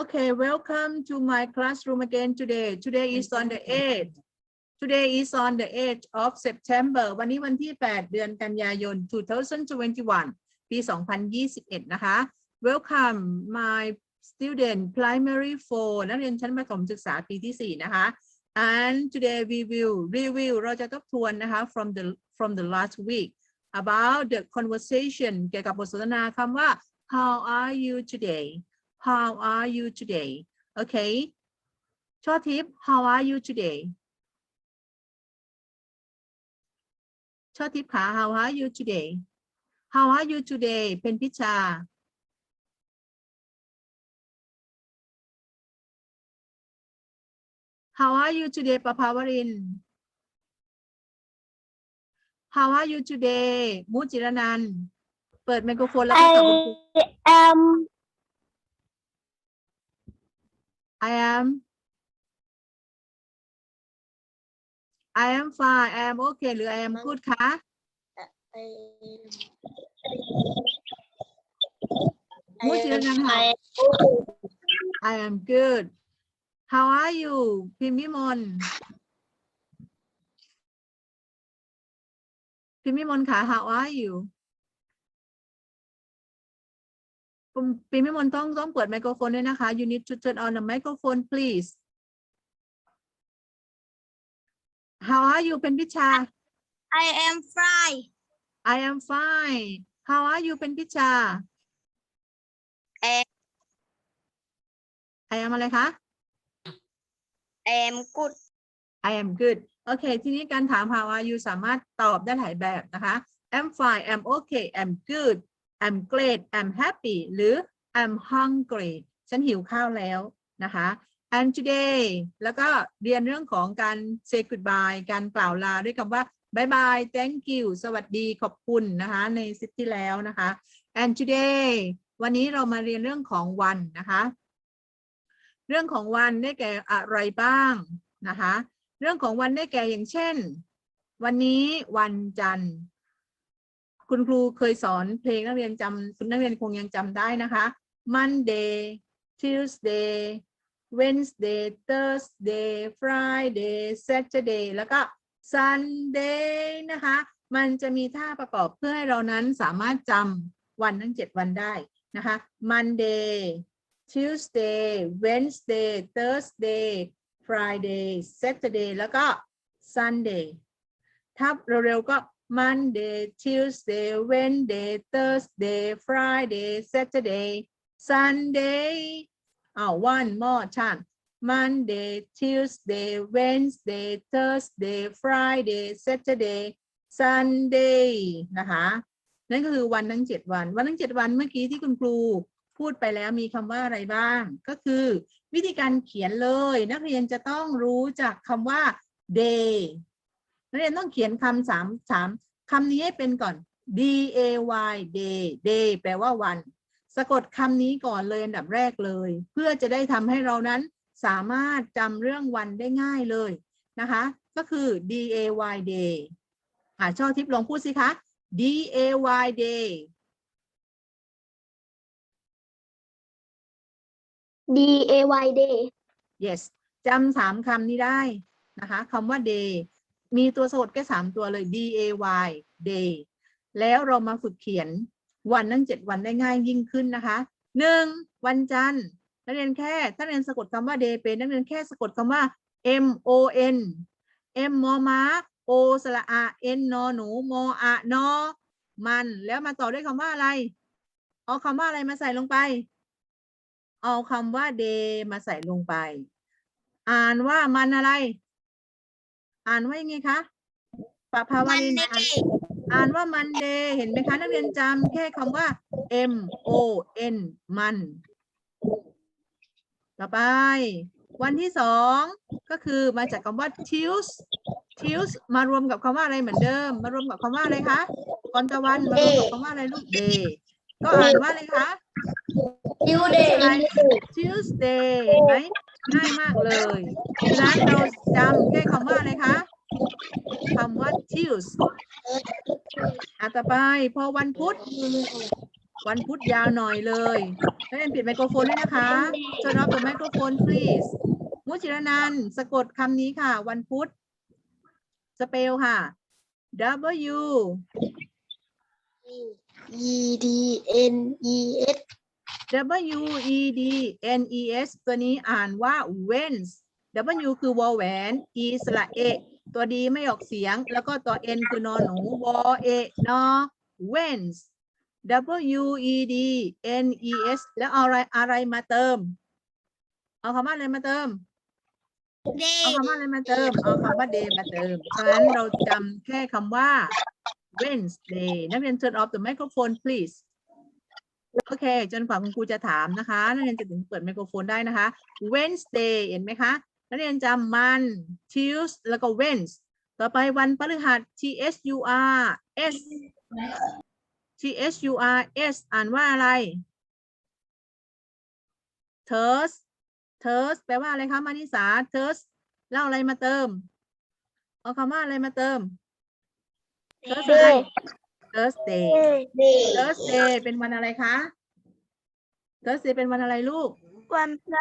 Okay, welcome to my classroom again today. Today is on the 8th. Today is on the 8th of September. วันนี้วันที่ 8 เดือนกันยายน 2021 ปี 2021 นะคะ Welcome my student primary 4 นักเรียนชั้นประถมศึกษาปีที่ 4 นะคะ and today we will review เราจะทบทวนนะคะ from the from the last week about the conversation เกี่ยวกับบทสนทนาคำว่า how are you today how are you today okay ช่อทิพย์ how are you today ช่อทิพย์ขา how are you today how are you today เป็นพิชา how are you today ประภาวรินทร์ how are you today มุจิรนัน เปิดไมโครโฟนแล้วก็ตอบคุณครู I am I am I am fine I am okay หรือ I am good คะ มุจิรนันท์ค่ะ I am good How are you พิมพ์วิมลพิมพ์วิมลค่ะ How are you คุณพิมพ์วิมลต้องต้องเปิดไมโครโฟนด้วยนะคะ You need to turn on the microphone please How are you เป็นพิชา I am fry I am fine How are you เป็นพิชา I I am อะไรคะ am good I am good โอเค ทีนี้การถาม how are you สามารถตอบได้หลายแบบนะคะ I'm fine I'm okay I'm good I'm great I'm happy หรือ I'm hungry ฉันหิวข้าวแล้วนะคะ and today แล้วก็เรียนเรื่องของการ say goodbye การกล่าวลาด้วยคำว่า bye bye thank you สวัสดีขอบคุณนะคะในซิทที่แล้วนะคะ and today วันนี้เรามาเรียนเรื่องของวันนะคะ เรื่องของวันได้แก่อะไรบ้างนะคะ เรื่องของวันได้แก่อย่างเช่น วันนี้วันจันทร์ คุณครูเคยสอนเพลงนักเรียนจำคุณนักเรียนคงยังจำได้นะคะ Monday Tuesday Wednesday Thursday Friday Saturday แล้วก็ Sunday นะคะ มันจะมีท่าประกอบเพื่อให้เรานั้นสามารถจำวันทั้ง 7 วันได้นะคะ Monday Tuesday Wednesday Thursday Friday Saturday แล้วก็ Sunday ถ้าเร็วๆก็ Monday Tuesday Wednesday Thursday Friday Saturday Sunday อ้าว one more time Monday Tuesday Wednesday Thursday Friday Saturday Sunday นะคะ นั่นก็คือวันทั้ง 7 วัน วันทั้ง 7 วันเมื่อกี้ที่คุณครูพูดไปแล้วมีคำว่าอะไรบ้าง ก็คือวิธีการเขียนเลย นักเรียนจะต้องรู้จักคำว่า day นักเรียนต้องเขียนคำสามสามคำนี้ให้เป็นก่อน d a y day day แปลว่าวัน สะกดคำนี้ก่อนเลยอันดับแรกเลย เพื่อจะได้ทำให้เรานั้นสามารถจำเรื่องวันได้ง่ายเลยนะคะ ก็คือ d a y day อ่าช่อทิพย์ลองพูดสิคะ D A Y day D A Y day yes จำสามคำนี้ได้นะคะคำว่า day มีตัวสะกดแค่สามตัวเลย D A Y day แล้วเรามาฝึกเขียนวันทั้งเจ็ดวันได้ง่ายยิ่งขึ้นนะคะหนึ่งวันจันทร์นักเรียนแค่ถ้าเรียนสะกดคำว่า day เป็นนักเรียนแค่สะกดคำว่า M O N M มอม้า O สระอา N นอหนูมออะนอมันแล้วมาต่อด้วยคำว่าอะไร เอาคำว่าอะไรมาใส่ลงไป เอาคำว่า day มาใส่ลงไป อ่านว่ามันอะไร อ่านว่ายังไงคะปะภาวารินอ่านอ่านว่ามัน day เห็นไหมคะ นักเรียนจำแค่คำว่า M O N มัน ต่อไป วันที่สองก็คือมาจากคำว่า Tues Tues มารวมกับคำว่าอะไรเหมือนเดิม มารวมกับคำว่าอะไรคะก่อนตะวันมารวมกับคำว่าอะไรลูก day ก็อ่านว่าอะไรคะ U day อะไร Tuesday เห็นไหม ง่ายมากเลยฉะนั้นเราจำแค่คำว่าอะไรคะคำว่า Tues อะต่อไปพอวันพุธ วันพุธยาวหน่อยเลยนักเรียนปิดไมโครโฟนด้วยนะคะ turn off the microphone please มุจิรนันสะกดคำนี้ค่ะ วันพุธสเปลค่ะ W E D N E S W E D N E S ตัวนี้อ่านว่า Wednes W คือวอแหวน E สระเอ ตัวดีไม่ออกเสียง แล้วก็ตัว N คือนอนหนูวอเอนอ Wednes W E D N E S แล้วเอาอะไรอะไรมาเติม เอาคำว่าอะไรมาเติม Day เอาคำว่าอะไรมาเติม เอาคำว่า day มาเติมฉะนั้นเราจำแค่คำว่า Wednesday นักเรียน turn off the microphone please โอเค จนกว่าคุณครูจะถามนะคะนักเรียนจะถึงเปิดไมโครโฟนได้นะคะ Wednesday เห็นไหมคะนักเรียนจำมัน Tuesday แล้วก็ Wednes ต่อไปวันพฤหัส T S U R S T S U R S อ่านว่าอะไร Thurs Thurs แปลว่าอะไรคะมานิสา Thurs เล่าอะไรมาเติม เอาคำว่าอะไรมาเติม Thursday Thursday Day Thursday เป็นวันอะไรคะ Thursday เป็นวันอะไรลูก วันพฤ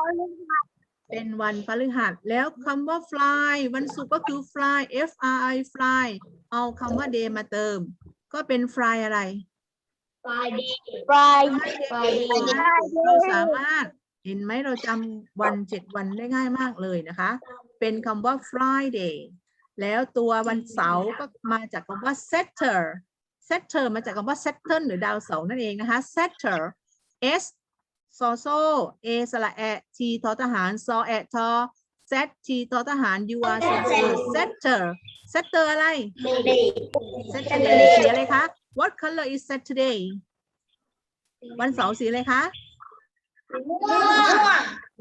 หัสเป็นวันพฤหัส แล้วคำว่า fly วันศุกร์ก็คือ fly F R I fly เอาคำว่า day มาเติม ก็เป็น fly อะไร Friday Friday Friday เราสามารถเห็นไหมเราจำวันเจ็ดวันได้ง่ายมากเลยนะคะ เป็นคำว่า Friday แล้วตัววันเสาร์ก็มาจากคำว่า Saturn Saturn มาจากคำว่า Saturn หรือดาวเสาร์นั่นเองนะคะ Saturn S ซอโซ A สระแอะ T ทอทหาร ซอแอะทอ Z T ทอทหาร U R Saturn Saturn Saturn อะไร Saturday สีอะไรคะ What color is Saturday วันเสาร์สีอะไรคะ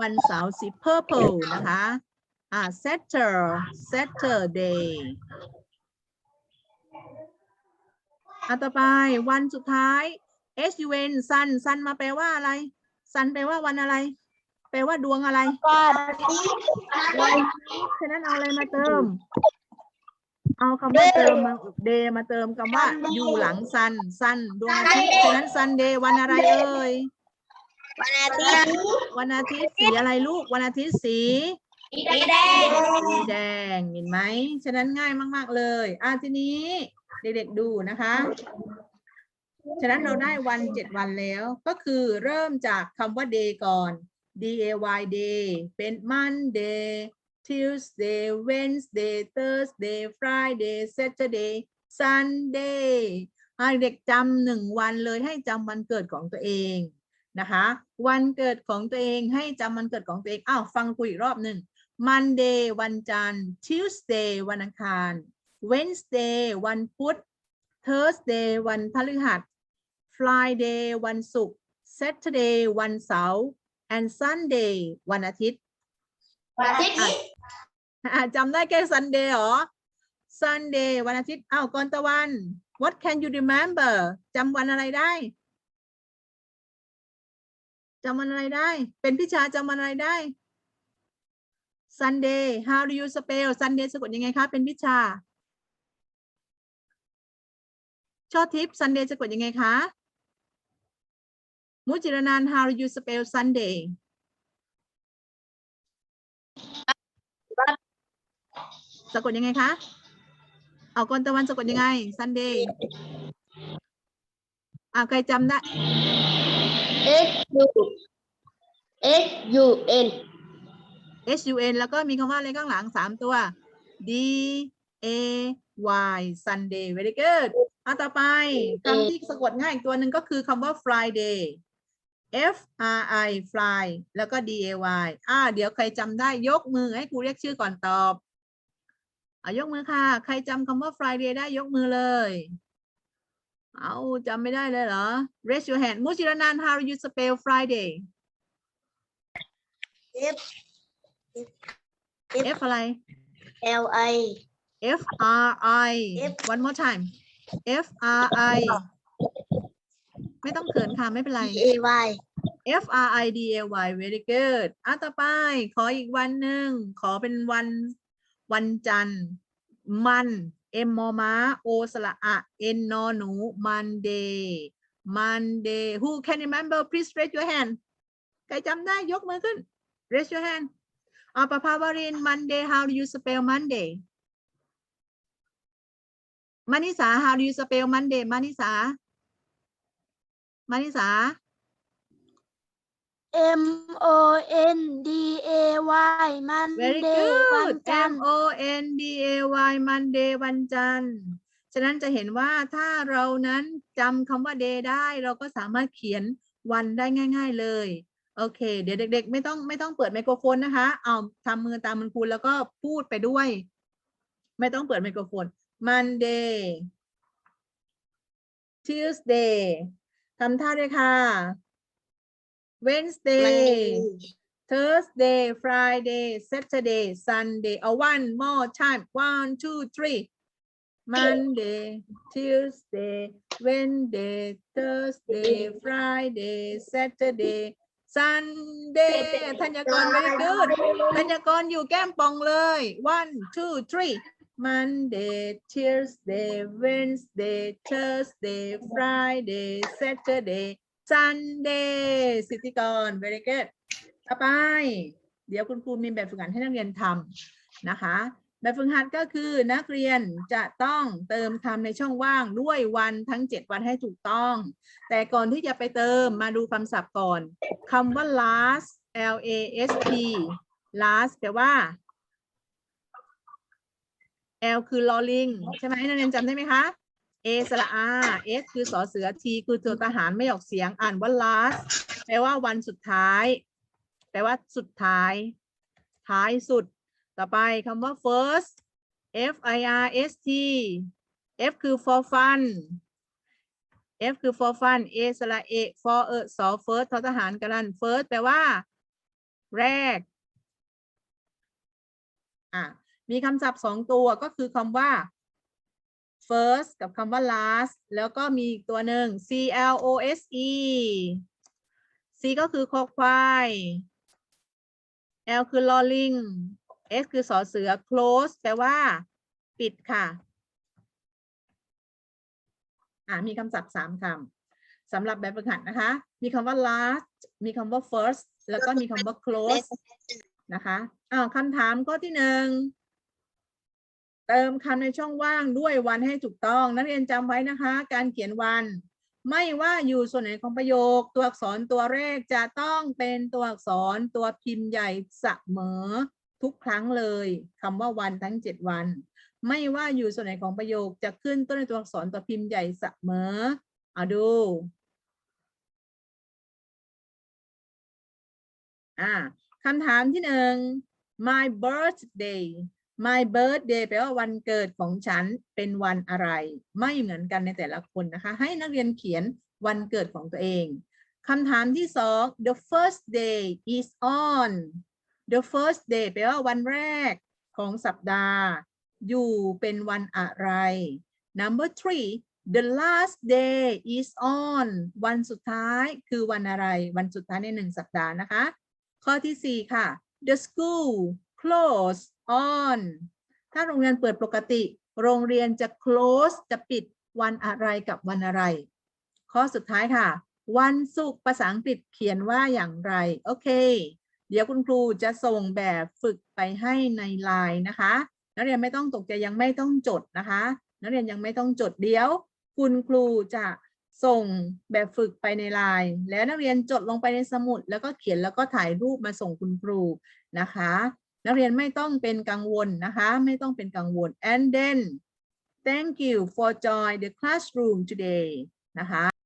วันเสาร์สี purple นะคะ อ่า Saturday Saturday อะต่อไปวันสุดท้าย S U N sun sun มาแปลว่าอะไร sun แปลว่าวันอะไร แปลว่าดวงอะไรฉะนั้นเอาอะไรมาเติม เอาคำว่าเติมมา day มาเติมคำว่าอยู่หลัง sun sun ดวงอาทิตย์ฉะนั้น Sunday วันอะไรเอ่ยวันอาทิตย์วันอาทิตย์สีอะไรลูกวันอาทิตย์สีสีแดงสีแดงเห็นไหมฉะนั้นง่ายมาก ๆ เลยอะทีนี้ เด็กๆดูนะคะ ฉะนั้นเราได้วันเจ็ดวันแล้ว ก็คือเริ่มจากคำว่า day ก่อน D A Y day เป็น Monday Tuesday Wednesday Thursday Friday Saturday Sunday ให้เด็กจำหนึ่งวันเลยให้จำวันเกิดของตัวเองนะคะ วันเกิดของตัวเองให้จำวันเกิดของตัวเองอ้าวฟังคุยอีกรอบหนึ่ง Monday วันจันทร์ Tuesday วันอังคาร Wednesday วันพุธ Thursday วันพฤหัส Friday วันศุกร์ Saturday วันเสาร์ and Sunday วันอาทิตย์ วันอาทิตย์อะจำได้แค่ Sunday เหรอ Sunday วันอาทิตย์อ้าวก่อนตะวัน What can you remember จำวันอะไรได้จำวันอะไรได้ เป็นพิชาจำวันอะไรได้ Sunday how do you spell Sunday สะกดยังไงคะ เป็นพิชา ชอทิป Sunday สะกดยังไงคะมุจิรนันท์ how do you spell Sunday สะกดยังไงคะ เอากอนตะวันสะกดยังไง Sunday อ่าใครจำได้ X U X U N S U N แล้วก็มีคำว่าอะไรข้างหลังสามตัว D A Y Sunday very good อะต่อไปคำที่สะกดง่ายอีกตัวหนึ่งก็คือคำว่า Friday F R I fly แล้วก็ D A Y อ่า เดี๋ยวใครจำได้ยกมือให้ครูเรียกชื่อก่อนตอบอะยกมือค่ะ ใครจำคำว่า Friday ได้ยกมือเลย เอาจำไม่ได้เลยเหรอ raise your hand มุจิรนันท์ how do you spell Friday F F อะไร L I F R I F one more time F R I ไม่ต้องเขินค่ะ ไม่เป็นไร D A Y F R I D A Y very good อะต่อไป ขออีกวันหนึ่ง ขอเป็นวันวันจันทร์ มัน M มอม้า O สระอะ N นอหนู Monday Monday who can remember please raise your hand ใครจำได้ยกมือขึ้น raise your hand อาปภาวริน Monday how do you spell Monday มานิสา how do you spell Monday มานิสา มานิสา M O N D A Y very Monday วัน good จัน M ทร์ O N D A Y Monday วันจันทร์ ฉะนั้นจะเห็นว่าถ้าเรานั้นจำคำว่า day ได้เราก็สามารถเขียนวันได้ง่าย ๆเลย โอเค เดี๋ยวเด็ก ๆ ไม่ต้องไม่ต้องเปิดไมโครโฟนนะคะ เอาทำมือตามมันครูแล้วก็พูดไปด้วย ไม่ต้องเปิดไมโครโฟน Monday Tuesday ทำท่าด้วยค่ะ Wednesday Thursday, Friday, Saturday, Sunday. Oh, one more time. One, two, three. Monday, Tuesday, Wednesday, Thursday, Friday, Saturday, Sunday. ธัญกร very good. ธัญกรอยู่แก้มป่องเลย one two three Monday Tuesday Wednesday Thursday Friday Saturday Sunday สิทธิกร very good ต่อไป เดี๋ยวคุณครูมีแบบฝึกหัดให้นักเรียนทำนะคะ แบบฝึกหัดก็คือนักเรียนจะต้องเติมคำในช่องว่างด้วยวันทั้ง 7 วันให้ถูกต้อง แต่ก่อนที่จะไปเติมมาดูคำศัพท์ก่อนคำว่า last L A S T last แปลว่า L คือลอลิงใช่ไหมนักเรียนจำได้ไหมคะ A สระ R S คือสอเสือ T คือตัวทหารไม่ออกเสียงอ่านว่า last แปลว่าวันสุดท้าย แปลว่าสุดท้าย ท้ายสุด ต่อไปคำว่า first F I R S T F คือ for fun F คือ for fun A สระ A for เออสอ first ทอทหารกัน first แปลว่า แรก อะ มีคำศัพท์สองตัวก็คือคำว่า first กับคำว่า last แล้วก็มีอีกตัวหนึ่ง C L O S E C ก็คือคอควาย L คือลอลิง S คือสอเสือ close แปลว่า ปิดค่ะ อ่ามีคำศัพท์สามคำสำหรับแบบฝึกหัดนะคะ มีคำว่า last มีคำว่า first แล้วก็มีคำว่า close นะคะอ้าวคำถามข้อที่หนึ่ง เติมคำในช่องว่างด้วยวันให้ถูกต้อง นักเรียนจำไว้นะคะ การเขียนวัน ไม่ว่าอยู่ส่วนไหนของประโยค ตัวอักษรตัวแรกจะต้องเป็นตัวอักษรตัวพิมพ์ใหญ่เสมอทุกครั้งเลยคำว่าวันทั้งเจ็ดวัน ไม่ว่าอยู่ส่วนไหนของประโยคจะขึ้นต้นในตัวอักษรตัวพิมพ์ใหญ่เสมอเอาดูอ่าคำถามที่หนึ่ง my birthday my birthday แปลว่าวันเกิดของฉันเป็นวันอะไร ไม่เหมือนกันในแต่ละคนนะคะ ให้นักเรียนเขียนวันเกิดของตัวเองคำถามที่สอง the first day is on the first day แปลว่าวันแรกของสัปดาห์ อยู่เป็นวันอะไร number three the last day is on วันสุดท้ายคือวันอะไร วันสุดท้ายในหนึ่งสัปดาห์นะคะ ข้อที่สี่ค่ะ the school close on ถ้าโรงเรียนเปิดปกติ โรงเรียนจะ close จะปิดวันอะไรกับวันอะไร ข้อสุดท้ายค่ะ วันศุกร์ภาษาอังกฤษเขียนว่าอย่างไร โอเค เดี๋ยวคุณครูจะส่งแบบฝึกไปให้ในไลน์นะคะ นักเรียนไม่ต้องตกใจยังไม่ต้องจดนะคะ นักเรียนยังไม่ต้องจดเดี๋ยว คุณครูจะส่งแบบฝึกไปในไลน์แล้วนักเรียนจดลงไปในสมุด แล้วก็เขียนแล้วก็ถ่ายรูปมาส่งคุณครูนะคะ นักเรียนไม่ต้องเป็นกังวลนะคะ ไม่ต้องเป็นกังวล and then thank you for join the classroom today นะคะ